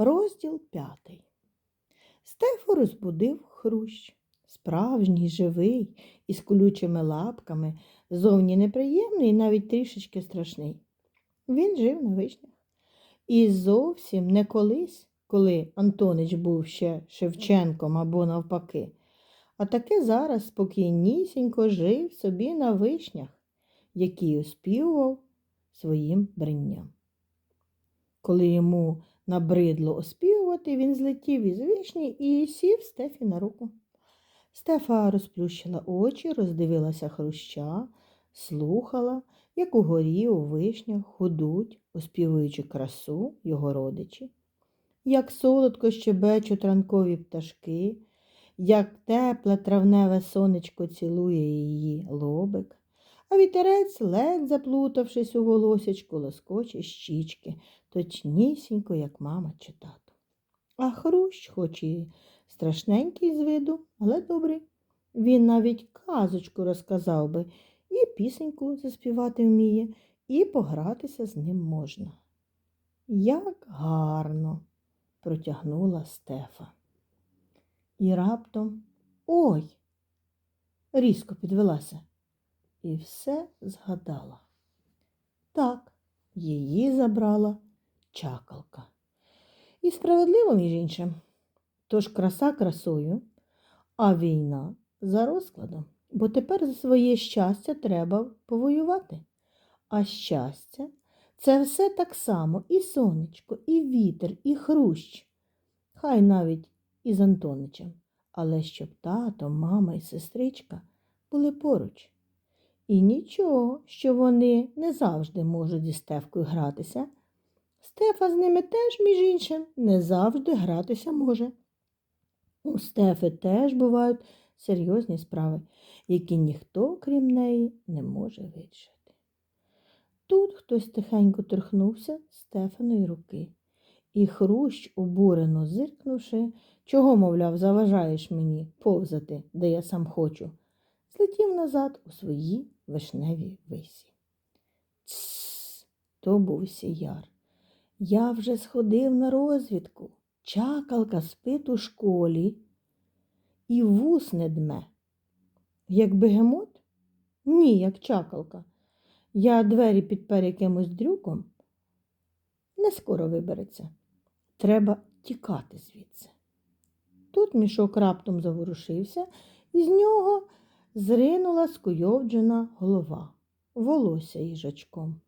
Розділ п'ятий. Стефу розбудив хрущ. Справжній, живий, із колючими лапками, зовні неприємний і навіть трішечки страшний. Він жив на вишнях. І зовсім не колись, коли Антонич був ще Шевченком або навпаки, а таки зараз спокійнісінько жив собі на вишнях, які оспівував своїм бринням. Коли йому набридло оспівувати, він злетів із вишні і сів Стефі на руку. Стефа розплющила очі, роздивилася хруща, слухала, як угорі у вишнях худуть, оспівуючи красу його родичі, як солодко щебечуть ранкові пташки, як тепле травневе сонечко цілує її лобик, а вітерець, ледь заплутавшись у волосячку, лоскоче щічки, точнісінько, як мама чи тато. А хрущ, хоч і страшненький з виду, але добрий. Він навіть казочку розказав би, і пісеньку заспівати вміє, і погратися з ним можна. Як гарно, протягнула Стефа. І раптом ой, різко підвелася і все згадала. Так, її забрала чакалка. І справедливо, між іншим. Тож краса красою, а війна за розкладом. Бо тепер за своє щастя треба повоювати. А щастя це все так само і сонечко, і вітер, і хрущ. Хай навіть і з Антоничем, але щоб тато, мама і сестричка були поруч. І нічого, що вони не завжди можуть зі Стевкою гратися. Стефа з ними теж, між іншим, не завжди гратися може. У Стефи теж бувають серйозні справи, які ніхто, крім неї, не може вирішити. Тут хтось тихенько торкнувся Стефаної руки, і хрущ, обурено зиркнувши, чого, мовляв, заважаєш мені повзати, де я сам хочу, злетів назад у свої вишневі висі. Тсс, то був сіяр. Я вже сходив на розвідку. Чакалка спить у школі і вус не дме. Як бегемот? Ні, як чакалка. Я двері підпер якимось дрюком. Не скоро вибереться. Треба тікати звідси. Тут мішок раптом заворушився, і з нього зринула скуйовджена голова, волосся їжачком.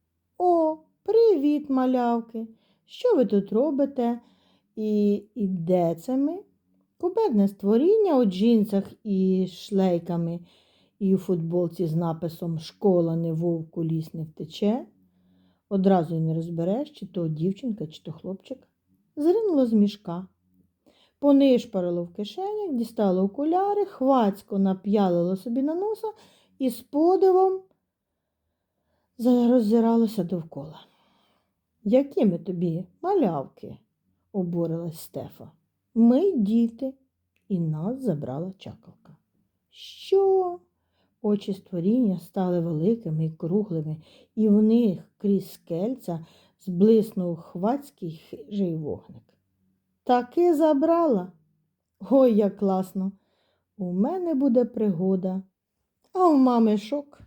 Привіт, малявки! Що ви тут робите? І, і де це ми? Кубедне створіння у джинсах і шлейками, і у футболці з написом Школа не вовку ліс не втече. Одразу й не розбереш, чи то дівчинка, чи то хлопчик. Зринуло з мішка. Понишпарило в кишенях, дістало окуляри, хвацько нап'ялило собі на носа і з подивом роззиралося довкола. Які ми тобі малявки? обурилась Стефа. Ми діти, і нас забрала чакалка. Що? Очі створіння стали великими і круглими, і в них крізь скельця зблиснув хвацький хижий вогник. Таки забрала. Ой, як класно! У мене буде пригода, а у мами шок.